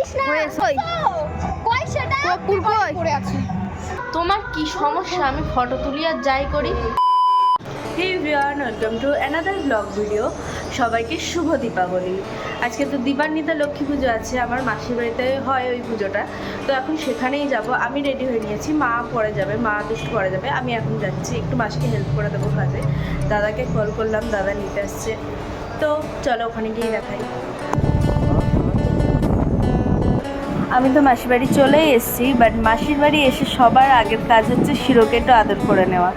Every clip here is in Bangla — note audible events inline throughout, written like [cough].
করিস না। কই? কই সেটা কপুর কই? পড়ে আছে। তোমার কি সমস্যা? আমি ফটো তুলি আর যাই করি। Hey welcome to another blog video. সবাইকে শুভ দীপাবলি। আজকে তো দীপান্বিতা লক্ষ্মী পুজো আছে আমার মাসির বাড়িতে হয় ওই পুজোটা। তো এখন সেখানেই যাব। আমি রেডি হয়ে নিয়েছি। মা পরে যাবে মা দুষ্টু পরে যাবে। আমি এখন যাচ্ছি। একটু মাসিকে হেল্প করে দেবো কাজে। দাদাকে কল করলাম দাদা নিতে আসছে। তো চলো ওখানে গিয়ে দেখাই। আমি তো মাসির বাড়ি চলেই এসেছি বাট মাসির বাড়ি এসে সবার আগের কাজ হচ্ছে শিরোকে একটু আদর করে নেওয়া।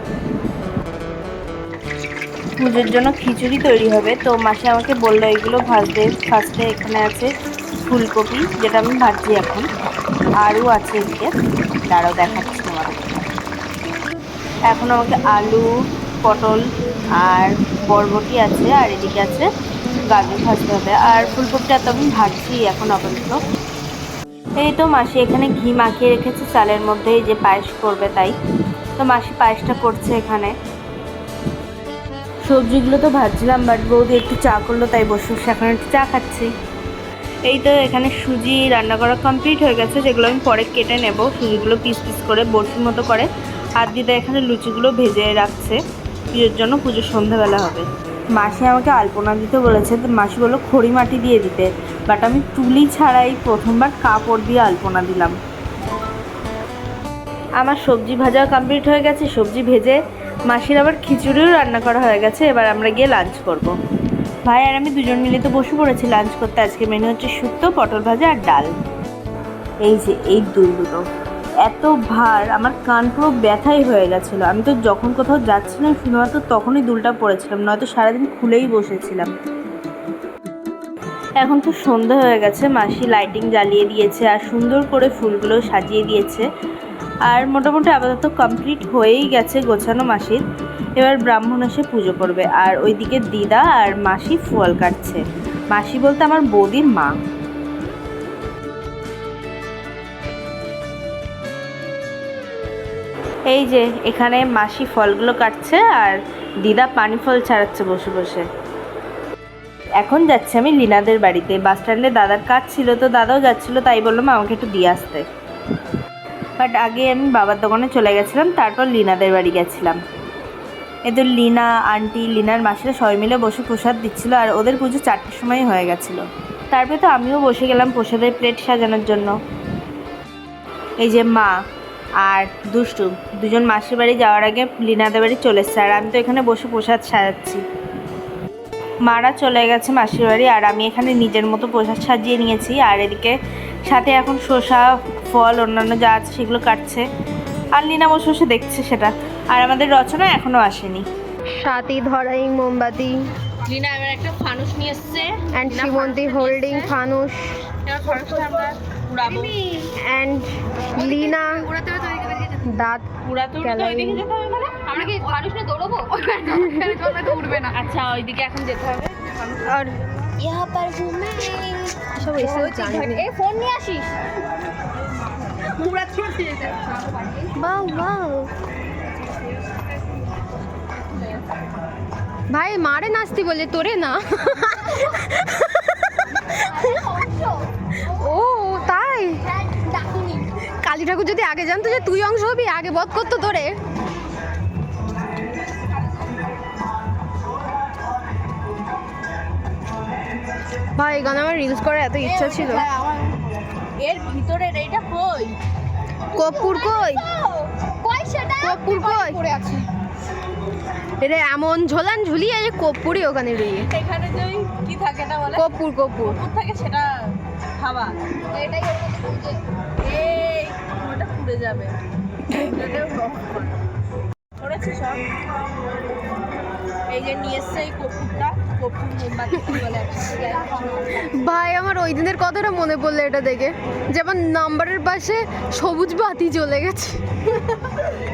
পুজোর জন্য খিচুড়ি তৈরি হবে, তো মাসি আমাকে বলল এগুলো ভাজতে ফার্স্টে এখানে আছে ফুলকপি, যেটা আমি ভাজছি এখন। আরও আছে এদিকে তারাও দেখাচ্ছি তোমাদের। এখন আমাকে আলু, পটল আর বরবটি আছে, আর এদিকে আছে গাজর ভাজতে হবে। আর ফুলকপিটা তো আমি ভাজছি এখন আপাতত। এই তো মাসি, এখানে ঘি মাখিয়ে রেখেছে, চালের মধ্যে এই যে পায়েস করবে তাই। তো মাসি পায়েসটা করছে এখানে। সবজিগুলো তো ভাজছিলাম বাট বৌদি একটু চা করল, তাই বসে এখন একটু চা খাচ্ছি। এই তো এখানে সুজি রান্না করা কমপ্লিট হয়ে গেছে, যেগুলো আমি পরে কেটে নেব। সুজিগুলো পিস পিস করে বরফির মতো করে। আর দিদা এখানে লুচিগুলো ভেজে রাখছে, পুজোর জন্য পুজো সন্ধ্যাবেলা হবে। মাসি আমাকে আলপনা দিতে বলেছে, তো মাসি বলল খড়ি মাটি দিয়ে দিতে। বাট আমি তুলি ছাড়াই প্রথমবার কাপড় দিয়ে আলপনা দিলাম। আমার সবজি ভাজা কমপ্লিট হয়ে গেছে, সবজি ভেজে মাসির আবার খিচুড়িও রান্না করা হয়ে গেছে, এবার আমরা গিয়ে লাঞ্চ করব। ভাই আর আমি দুজন মিলে তো বসে পড়েছি লাঞ্চ করতে। আজকে মেনু হচ্ছে শুক্তো, পটল ভাজা আর ডাল। এই যে, এই দুল দুটো। এত ভার, আমার কান পুরো ব্যথাই হয়ে গেছিল। আমি তো যখন কোথাও যাচ্ছিলাম শুধুমাত্র তখনই দুলটা পড়েছিলাম, নয়তো সারাদিন খুলেই বসেছিলাম। এখন তো সন্ধে হয়ে গেছে, মাসি লাইটিং জ্বালিয়ে দিয়েছে আর সুন্দর করে ফুলগুলো সাজিয়ে দিয়েছে। আর মোটামুটি আপাতত কমপ্লিট হয়েই গেছে গোছানো মাসির। এবার ব্রাহ্মণ এসে পুজো করবে। আর ওইদিকে দিদা আর মাসি ফুয়াল কাটছে। মাসি বলতে আমার বৌদির মা। এই যে, এখানে মাসি ফলগুলো কাটছে আর দিদা পানি ফল ছাড়াচ্ছে বসে বসে। এখন যাচ্ছি আমি লিনাদের বাড়িতে। বাস স্ট্যান্ডে দাদার কাজ ছিল তো দাদাও যাচ্ছিল, তাই বললাম আমাকে একটু দিয়ে আসতে। বাট আগে আমি বাবার দোকানে চলে গেছিলাম, তারপর লিনাদের বাড়ি গেছিলাম। এদের লিনা, আন্টি, লিনার মাসিরা সবাই মিলে বসে প্রসাদ দিচ্ছিল আর ওদের পুজো চারটের সময় হয়ে গেছিল। তারপরে তো আমিও বসে গেলাম প্রসাদের প্লেট সাজানোর জন্য। এই যে মা আর দুষ্টু দুজন মাসির বাড়ি যাওয়ার আগে লিনাদের বাড়ি চলে এসছে আর আমি তো এখানে বসে প্রসাদ সাজাচ্ছি। মারা চলে গেছে মাসির বাড়ি আর আমি এখানে নিজের মতো প্রসাদ সাজিয়ে নিয়েছি আর এদিকে সাথে এখন শসা ফল অন্যান্য যা আছে সেগুলো কাটছে আর লিনা বসে বসে দেখছে সেটা আর আমাদের রচনা এখনও আসেনি। সাথী ধরাই মোমবাতি। লিনা এবার একটা ফানুস নিয়ে এসছে। অ্যান্ড শ্রীমন্তী হোল্ডিং ফানুস। ফানুসটা আমরা উড়াবো। অ্যান্ড লিনা দাঁত মানে? আমরা কি মানুষ নিয়ে দৌড়বো? উঠবে না। আচ্ছা ওইদিকে এখন যেতে হবে। আর ইহা পার ঘুমাই সব এসব জানি এই ফোন নিয়ে আসিস? বাউ বাউ। ভাই মারে নাচতে বলে তোরে না। ও তাই? ডাকুনি। কালী ঠাকুর যদি আগে জানতো যে তুই অংশ হবি আগে বধ করতো তোরে। ভাই গান আমার রিলস করার এত ইচ্ছা ছিল। এর ভিতরে এইটা কই? কপুর কই? কই? সেটা? কপুর কই? পড়ে আছে। রে এমন ঝোলান ঝুলিয়ে যে কপুরই ওখানে রয়ে। এখানে যে কি থাকে না বলে? কপুর কপুর থাকে সেটা খাওয়া এটাই ওর মধ্যে পুড়ে যাবে। করেছে সব। এই যে নিয়ে এসছে এই কপুরটা কপুর মোমবাতি বলে ভাই আমার ওই দিনের কথাটা মনে পড়ল এটা দেখে। যেমন নাম্বারের পাশে সবুজ বাতি চলে গেছে।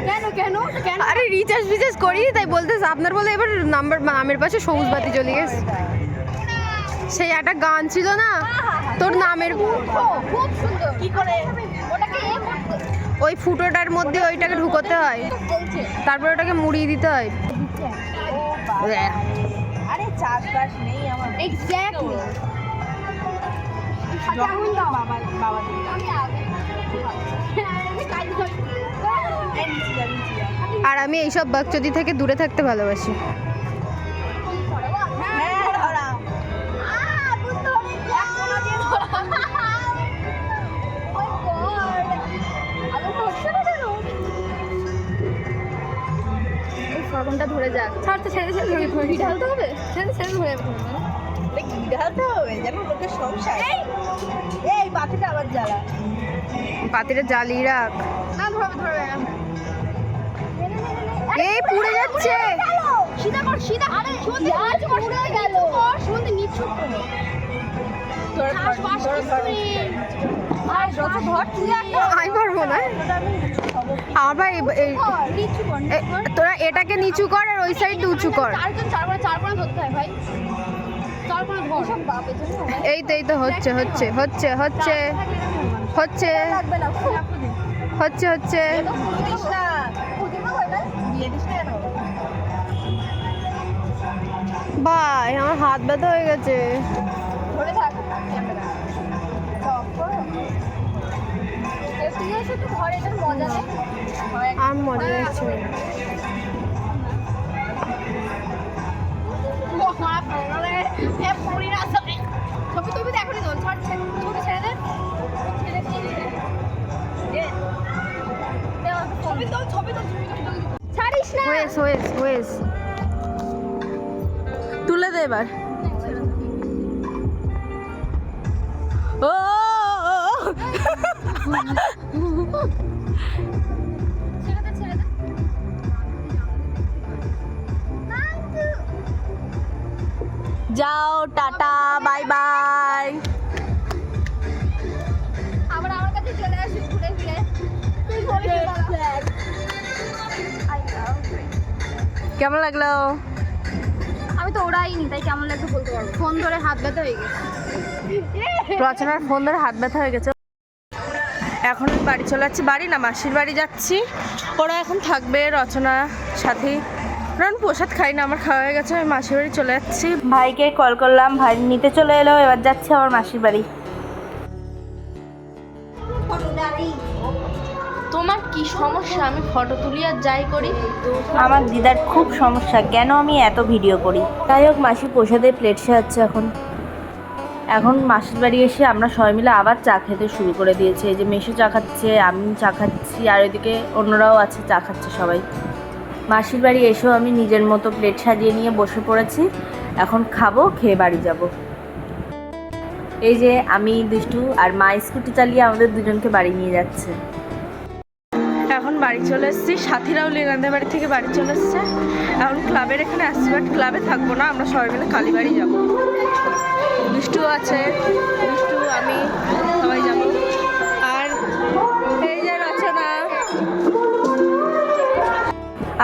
কেন কেন কেন? আরে রিচার্জ ফিচার্জ করি তাই বলতেছে আপনার বলে এবার নাম্বার নামের পাশে সবুজ বাতি চলে গেছে। সেই একটা গান ছিল না? তোর নামের খুব সুন্দর। কি করে? ওই ফুটোটার মধ্যে ওইটাকে ঢুকোতে হয়। তারপর ওটাকে মুড়িয়ে দিতে হয়। চাষবাস নেই আমার। এক্স্যাক্টলি আর আমি এইসব বাকচুদি থেকে দূরে থাকতে ভালোবাসি। ফর্মটা ধরে যাক। ছাড় তো ছেড়ে ছেড়ে ধরে ধরে ঢালতে হবে? ছেড়ে ছেড়ে ধরে যাবে ঘি ঢালতে হবে, যেন লোকের সংসার। এই! বাতিটা আবার জ্বালা। পাতিটা জ্বালিয়ে রাখ। না ধরবে ধরবে এই পুড়ে যাচ্ছে। সিধা কর সিধা আরে শুনতে কর। গেল। শুনতে নিচু কর। আমি পারব না তোরা এটাকে নিচু কর আর ওই সাইড উঁচু কর এই তো এই তো, হচ্ছে হচ্ছে হচ্ছে হচ্ছে হচ্ছে। হচ্ছে হচ্ছে? ভাই আমার হাত ব্যথা হয়ে গেছে আর মজা না। ছবি তুমি দেখো নি। ছাড় ছেড়ে ছবি ছেড়ে দে ছেড়ে ছবি তো ছবি তো ছাড়িস না ওয়েস তুলে দে এবার ও। যাও টাটা বাই বাই। আবার আমার কাছে চলে আসিস ঘুরে ফিরে। কেমন লাগল? আমি তো ওড়াইনি তাই কেমন লাগবে বলতে পারব ফোন ধরে হাত ব্যথা হয়ে গেছে। রচনার ফোন ধরে হাত ব্যথা হয়ে গেছে। এখন বাড়ি চলে যাচ্ছি। বাড়ি না মাসির বাড়ি যাচ্ছি। ওরা এখন থাকবে রচনা সাথী। ওরা আমি প্রসাদ খাই না আমার খাওয়া হয়ে গেছে আমি মাসির বাড়ি চলে যাচ্ছি। ভাইকে কল করলাম ভাই নিতে চলে এলো এবার যাচ্ছি আমার মাসির বাড়ি। তোমার কি সমস্যা? আমি ফটো তুলি আর যাই করি। আমার দিদার খুব সমস্যা কেন আমি এত ভিডিও করি? যাই হোক মাসি প্রসাদের প্লেট সাজাচ্ছে এখন। এখন মাসির বাড়ি এসে আমরা সবাই মিলে আবার চা খেতে শুরু করে দিয়েছি। এই যে মেশো চা খাচ্ছে, আমি চা খাচ্ছি, আর ওইদিকে অন্যরাও আছে, চা খাচ্ছে সবাই। মাসির বাড়ি এসেও আমি নিজের মতো প্লেট সাজিয়ে নিয়ে বসে পড়েছি। এখন খাব, খেয়ে বাড়ি যাব। এই যে আমি, দুষ্টু আর মা স্কুটি চালিয়ে আমাদের দুজনকে বাড়ি নিয়ে যাচ্ছে। এখন বাড়ি চলে এসেছি, সাথীরাও লীনাদের বাড়ি থেকে বাড়ি চলে এসেছে। এখন ক্লাবের এখানে আসছি বাট ক্লাবে থাকব না, আমরা সবাই মিলে কালীবাড়ি যাব। দুষ্টু আছে দুষ্টু আমি, সবাই যাব। আর এই যে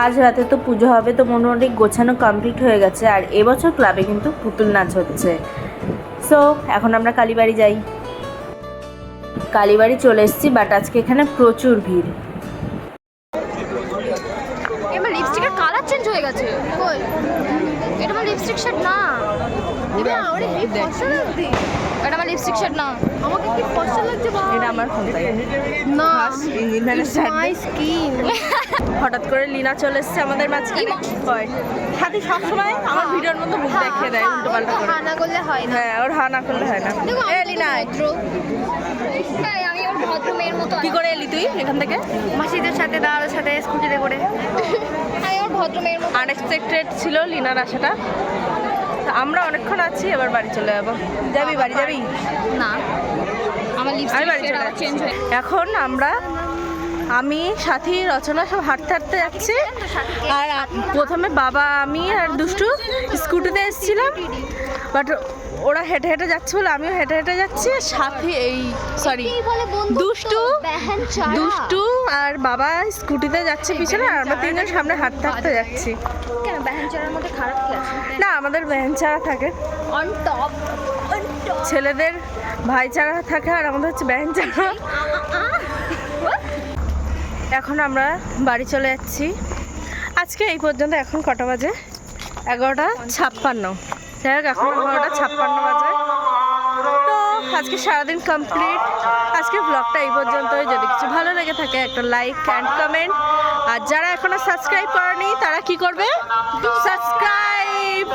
আজ রাতে তো পুজো হবে, তো মোটামুটি গোছানো কমপ্লিট হয়ে গেছে, আর এবছর ক্লাবে কিন্তু পুতুল নাচ হচ্ছে। সো এখন আমরা কালীবাড়ি যাই। কালীবাড়ি চলে এসেছি বাট আজকে এখানে প্রচুর ভিড়। চেঞ্জ হয়ে গেছে। কই? এটা আমার লিপস্টিক শেড না। এবার আমার এটা আমার লিপস্টিক শেড না। আমাকে কি লাগছে এটা আমার ফোন তাই। না। মাই স্কিন [laughs] হঠাৎ করে লিনা চলে এসেছে আমাদের মাঝখানে হয় সাথে সবসময় আমার ভিডিওর মধ্যে মুখ দেখিয়ে দেয় উল্টো পাল্টা করে। হানা করলে হয় না। হ্যাঁ ওর হা না করলে হয় না। এ লিনা। হ্যাঁ আমি ওর ভদ্র মেয়ের মতো কি করে এলি তুই এখান থেকে? মাসিদের সাথে দাদার সাথে স্কুটিতে করে। আমি [laughs] ওর ভদ্র মতো আনএক্সপেক্টেড ছিল লিনার আসাটা। তা আমরা অনেকক্ষণ আছি এবার বাড়ি চলে যাব। যাবি বাড়ি যাবি? না। আমার আমি বাড়ি চলে চেঞ্জ। এখন আমরা আমি সাথী রচনা সব হাঁটতে হাঁটতে যাচ্ছি। আর প্রথমে বাবা আমি আর দুষ্টু স্কুটিতে এসেছিলাম। বাট ওরা হেঁটে হেঁটে যাচ্ছে বলে আমিও হেঁটে হেঁটে যাচ্ছি। সাথী এই সরি দুষ্টু দুষ্টু আর বাবা স্কুটিতে যাচ্ছে পিছনে আর আমরা তিনজন সামনে হাঁটতে হাঁটতে যাচ্ছি। কেন মধ্যে খারাপ কি আছে? না আমাদের বেঞ্চারা থাকে। অন টপ অন টপ ছেলেদের ভাইচারা থাকে আর আমাদের হচ্ছে বেঞ্চারা এখন আমরা বাড়ি চলে যাচ্ছি। আজকে এই পর্যন্ত এখন কটা বাজে? এগারোটা ছাপ্পান্ন। যাই এখন এগারোটা ছাপ্পান্ন বাজে। তো আজকে সারাদিন কমপ্লিট আজকে ব্লগটা এই পর্যন্তই। যদি কিছু ভালো লেগে থাকে, একটা লাইক অ্যান্ড কমেন্ট আর যারা এখনও সাবস্ক্রাইব করেনি, তারা কি করবে? সাবস্ক্রাইব